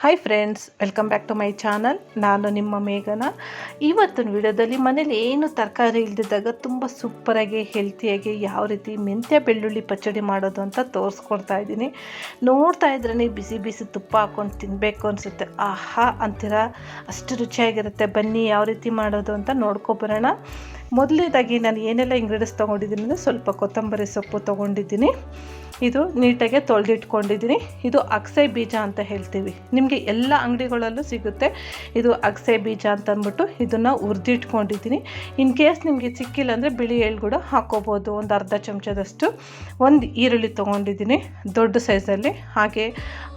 Hi friends welcome back to my channel ನಾನು ನಿಮ್ಮ ಮೇಘನ. ಇವತ್ತಿನ ವಿಡಿಯೋದಲ್ಲಿ ಮನೇಲಿ ಏನು ತರಕಾರಿ ಇಲ್ದಿದ್ದಾಗ ತುಂಬ ಸೂಪರಾಗಿ ಹೆಲ್ತಿಯಾಗಿ ಯಾವ ರೀತಿ ಮೆಂತ್ಯ ಬೆಳ್ಳುಳ್ಳಿ ಪಚ್ಚಡಿ ಮಾಡೋದು ಅಂತ ತೋರಿಸ್ಕೊಡ್ತಾ ಇದ್ದೀನಿ. ನೋಡ್ತಾ ಇದ್ರೇ ಬಿಸಿ ಬಿಸಿ ತುಪ್ಪ ಹಾಕ್ಕೊಂಡು ತಿನ್ನಬೇಕು ಅನಿಸುತ್ತೆ. ಆಹಾ, ಅಂತೀರ? ಅಷ್ಟು ರುಚಿಯಾಗಿರುತ್ತೆ. ಬನ್ನಿ ಯಾವ ರೀತಿ ಮಾಡೋದು ಅಂತ ನೋಡ್ಕೊಬರೋಣ ಮೊದಲನೇದಾಗಿ ನಾನು ಏನೆಲ್ಲ ಇಂಗ್ರೀಡಿಯನ್ಸ್ ತೊಗೊಂಡಿದ್ದೀನಿ ಅಂದರೆ ಸ್ವಲ್ಪ ಕೊತ್ತಂಬರಿ ಸೊಪ್ಪು ತೊಗೊಂಡಿದ್ದೀನಿ. ಇದು ನೀಟಾಗಿ ತೊಳೆದಿಟ್ಕೊಂಡಿದ್ದೀನಿ. ಇದು ಅಗಸೆ ಬೀಜ ಅಂತ ಹೇಳ್ತೀವಿ. ನಿಮಗೆ ಎಲ್ಲ ಅಂಗಡಿಗಳಲ್ಲೂ ಸಿಗುತ್ತೆ ಇದು ಅಗಸೆ ಬೀಜ ಅಂತ ಅಂದ್ಬಿಟ್ಟು ಇದನ್ನು ಹುರಿದಿಟ್ಕೊಂಡಿದ್ದೀನಿ. ಇನ್ ಕೇಸ್ ನಿಮಗೆ ಸಿಕ್ಕಿಲ್ಲ ಅಂದರೆ ಬಿಳಿ ಎಳ್ಳು ಕೂಡ ಹಾಕೋಬೋದು. ಒಂದು ಅರ್ಧ ಚಮಚದಷ್ಟು. ಒಂದು ಈರುಳ್ಳಿ ತೊಗೊಂಡಿದ್ದೀನಿ ದೊಡ್ಡ ಸೈಜಲ್ಲಿ ಹಾಗೆ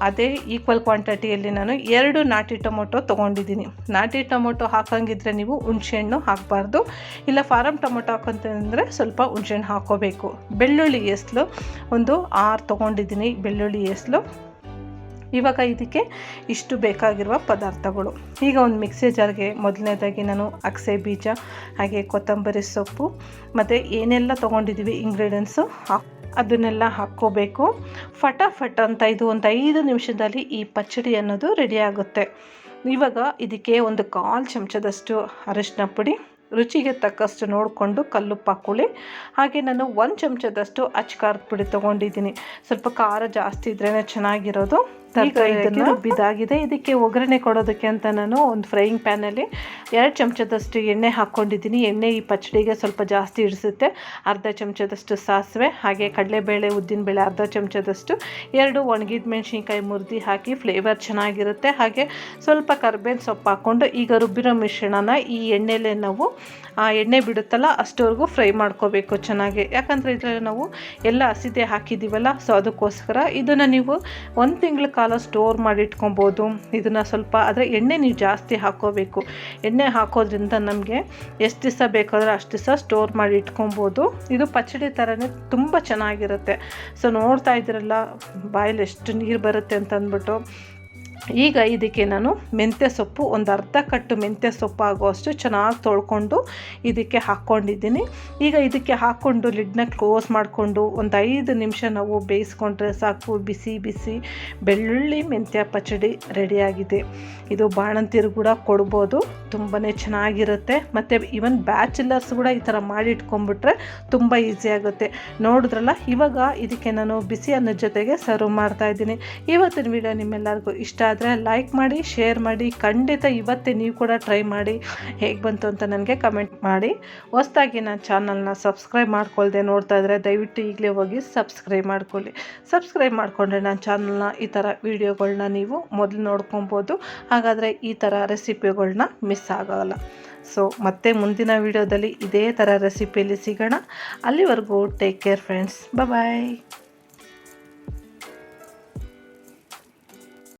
ಅದೇ ಈಕ್ವಲ್ ಕ್ವಾಂಟಿಟಿಯಲ್ಲಿ ನಾನು ಎರಡು ನಾಟಿ ಟೊಮೊಟೊ ತೊಗೊಂಡಿದ್ದೀನಿ. ನಾಟಿ ಟೊಮೊಟೊ ಹಾಕಂಗಿದ್ರೆ ನೀವು ಹುಣ್ಸೆಹಣ್ಣು ಹಾಕಬಾರ್ದು. ಇಲ್ಲ ಫಾರಮ್ ಟೊಮೊಟೊ ಹಾಕೊಂತಂದರೆ ಸ್ವಲ್ಪ ಹುಣ್ಸೆಹಣ್ಣು ಹಾಕೋಬೇಕು. ಬೆಳ್ಳುಳ್ಳಿ ಎಸ್ಲು ಒಂದು ಆರು ತೊಗೊಂಡಿದ್ದೀನಿ ಬೆಳ್ಳುಳ್ಳಿ ಎಸ್ಲು. ಇವಾಗ ಇದಕ್ಕೆ ಇಷ್ಟು ಬೇಕಾಗಿರುವ ಪದಾರ್ಥಗಳು. ಈಗ ಒಂದು ಮಿಕ್ಸಿ ಜಾರ್ಗೆ ಮೊದಲನೇದಾಗಿ ನಾನು ಅಗಸೆ ಬೀಜ, ಹಾಗೆ ಕೊತ್ತಂಬರಿ ಸೊಪ್ಪು, ಮತ್ತು ಏನೆಲ್ಲ ತೊಗೊಂಡಿದ್ದೀವಿ ಇಂಗ್ರೀಡಿಯೆಂಟ್ಸು ಹಾಕ್, ಅದನ್ನೆಲ್ಲ ಹಾಕ್ಕೋಬೇಕು. ಫಟಾಫಟ್ ಅಂತ ಇದು ಒಂದು ಐದು ನಿಮಿಷದಲ್ಲಿ ಈ ಪಚ್ಚಡಿ ಅನ್ನೋದು ರೆಡಿ ಆಗುತ್ತೆ. ಇವಾಗ ಇದಕ್ಕೆ ಒಂದು ಕಾಲು ಚಮಚದಷ್ಟು ಅರಿಶಿನ ಪುಡಿ ರುಚಿಗೆ ತಕ್ಕಷ್ಟು ನೋಡಿಕೊಂಡು ಕಲ್ಲು ಹಾಕ್ಕೊಳ್ಳಿ ಹಾಗೆ ನಾನು ಒಂದು ಚಮಚದಷ್ಟು ಅಚ್ಕಾರದ ಪುಡಿ ತೊಗೊಂಡಿದ್ದೀನಿ. ಸ್ವಲ್ಪ ಖಾರ ಜಾಸ್ತಿ ಇದ್ರೇ ಚೆನ್ನಾಗಿರೋದು. ಈಗ ರುಬ್ಬಿದಾಗಿದೆ. ಇದಕ್ಕೆ ಒಗ್ಗರಣೆ ಕೊಡೋದಕ್ಕೆ ಅಂತ ನಾನು ಒಂದು ಫ್ರೈಯಿಂಗ್ ಪ್ಯಾನಲ್ಲಿ ಎರಡು ಚಮಚದಷ್ಟು ಎಣ್ಣೆ ಹಾಕ್ಕೊಂಡಿದ್ದೀನಿ. ಎಣ್ಣೆ ಈ ಪಚ್ಚಡಿಗೆ ಸ್ವಲ್ಪ ಜಾಸ್ತಿ ಇಡಿಸುತ್ತೆ ಅರ್ಧ ಚಮಚದಷ್ಟು ಸಾಸಿವೆ ಹಾಗೆ ಕಡಲೆಬೇಳೆ ಉದ್ದಿನಬೇಳೆ ಅರ್ಧ ಚಮಚದಷ್ಟು ಎರಡು ಒಣಗಿದ ಮೆಣಸಿನ್ಕಾಯಿ ಮುರಿದು ಹಾಕಿ ಫ್ಲೇವರ್ ಚೆನ್ನಾಗಿರುತ್ತೆ. ಹಾಗೆ ಸ್ವಲ್ಪ ಕರ್ಬೇವಿನ ಸೊಪ್ಪು ಹಾಕ್ಕೊಂಡು ಈಗ ರುಬ್ಬಿರೋ ಮಿಶ್ರಣನ ಈ ಎಣ್ಣೆಲೇ ನಾವು ಆ ಎಣ್ಣೆ ಬಿಡುತ್ತಲ್ಲ ಅಷ್ಟವರೆಗೂ ಫ್ರೈ ಮಾಡ್ಕೋಬೇಕು ಚೆನ್ನಾಗಿ. ಯಾಕಂದರೆ ಇದರಲ್ಲಿ ನಾವು ಎಲ್ಲ ಹಸಿದೆ ಹಾಕಿದ್ದೀವಲ್ಲ ಸೊ ಅದಕ್ಕೋಸ್ಕರ ಇದನ್ನು ನೀವು ಒಂದು ತಿಂಗಳ ಕಾಲ ಸ್ಟೋರ್ ಮಾಡಿ ಇಟ್ಕೊಬೋದು ಇದನ್ನು ಸ್ವಲ್ಪ ಆದರೆ ಎಣ್ಣೆ ನೀವು ಜಾಸ್ತಿ ಹಾಕೋಬೇಕು. ಎಣ್ಣೆ ಹಾಕೋದ್ರಿಂದ ನಮಗೆ ಎಷ್ಟು ದಿವಸ ಬೇಕಾದರೂ ಅಷ್ಟು ದಿವಸ ಸ್ಟೋರ್ ಮಾಡಿ ಇಟ್ಕೊಬೋದು ಇದು ಪಚಡಿ ಥರನೇ ತುಂಬ ಚೆನ್ನಾಗಿರುತ್ತೆ. ಸೊ ನೋಡ್ತಾ ಇದ್ದೀರಲ್ಲ, ಬಾಯಲ್ಲಿ ಎಷ್ಟು ನೀರು ಬರುತ್ತೆ ಅಂತ ಅಂದ್ಬಿಟ್ಟು ಈಗ ಇದಕ್ಕೆ ನಾನು ಮೆಂತ್ಯ ಸೊಪ್ಪು, ಒಂದು ಅರ್ಧ ಕಟ್ಟು ಮೆಂತ್ಯ ಸೊಪ್ಪು ಆಗೋಷ್ಟು ಚೆನ್ನಾಗಿ ತೊಳ್ಕೊಂಡು ಇದಕ್ಕೆ ಹಾಕ್ಕೊಂಡಿದ್ದೀನಿ. ಈಗ ಇದಕ್ಕೆ ಹಾಕ್ಕೊಂಡು ಲಿಡ್ನ ಕ್ಲೋಸ್ ಮಾಡಿಕೊಂಡು ಒಂದು ಐದು ನಿಮಿಷ ನಾವು ಬೇಯಿಸ್ಕೊಂಡ್ರೆ ಸಾಕು. ಬಿಸಿ ಬಿಸಿ ಬೆಳ್ಳುಳ್ಳಿ ಮೆಂತ್ಯ ಪಚಡಿ ರೆಡಿಯಾಗಿದೆ. ಇದು ಬಾಣಂತಿರು ಕೂಡ ಕೊಡ್ಬೋದು. ತುಂಬಾ ಚೆನ್ನಾಗಿರುತ್ತೆ. ಮತ್ತು ಈವನ್ ಬ್ಯಾಚುಲರ್ಸ್ ಕೂಡ ಈ ಥರ ಮಾಡಿ ಇಟ್ಕೊಂಡ್ಬಿಟ್ರೆ ತುಂಬ ಈಸಿ ಆಗುತ್ತೆ. ನೋಡಿದ್ರಲ್ಲ, ಇವಾಗ ಇದಕ್ಕೆ ನಾನು ಬಿಸಿ ಅನ್ನೋ ಜೊತೆಗೆ ಸರ್ವ್ ಮಾಡ್ತಾಯಿದ್ದೀನಿ ಇವತ್ತಿನ ವಿಡಿಯೋ ನಿಮ್ಮೆಲ್ಲರಿಗೂ ಇಷ್ಟ ಆದರೆ ಲೈಕ್ ಮಾಡಿ ಶೇರ್ ಮಾಡಿ, ಖಂಡಿತ ಇವತ್ತೇ ನೀವು ಕೂಡ ಟ್ರೈ ಮಾಡಿ ಹೇಗೆ ಬಂತು ಅಂತ ನನಗೆ ಕಮೆಂಟ್ ಮಾಡಿ. ಹೊಸ್ದಾಗಿ ನಾನು ಚಾನಲ್ನ ಸಬ್ಸ್ಕ್ರೈಬ್ ಮಾಡ್ಕೊಳ್ದೆ ನೋಡ್ತಾ ಇದ್ದರೆ ದಯವಿಟ್ಟು ಈಗಲೇ ಹೋಗಿ ಸಬ್ಸ್ಕ್ರೈಬ್ ಮಾಡ್ಕೊಳ್ಳಿ. ಸಬ್ಸ್ಕ್ರೈಬ್ ಮಾಡಿಕೊಂಡ್ರೆ ನನ್ನ ಚಾನಲ್ನ ಈ ಥರ ವೀಡಿಯೋಗಳನ್ನ ನೀವು ಮೊದಲು ನೋಡ್ಕೊಬೋದು. ಹಾಗಾದರೆ ಈ ಥರ ರೆಸಿಪಿಗಳನ್ನ ಮಿಸ್ ಆಗೋಲ್ಲ. ಸೊ ಮತ್ತೆ ಮುಂದಿನ ವೀಡಿಯೋದಲ್ಲಿ ಇದೇ ಥರ ರೆಸಿಪಿಯಲ್ಲಿ ಸಿಗೋಣ. ಅಲ್ಲಿವರೆಗೂ ಟೇಕ್ ಕೇರ್ ಫ್ರೆಂಡ್ಸ್ ಬಾಯ್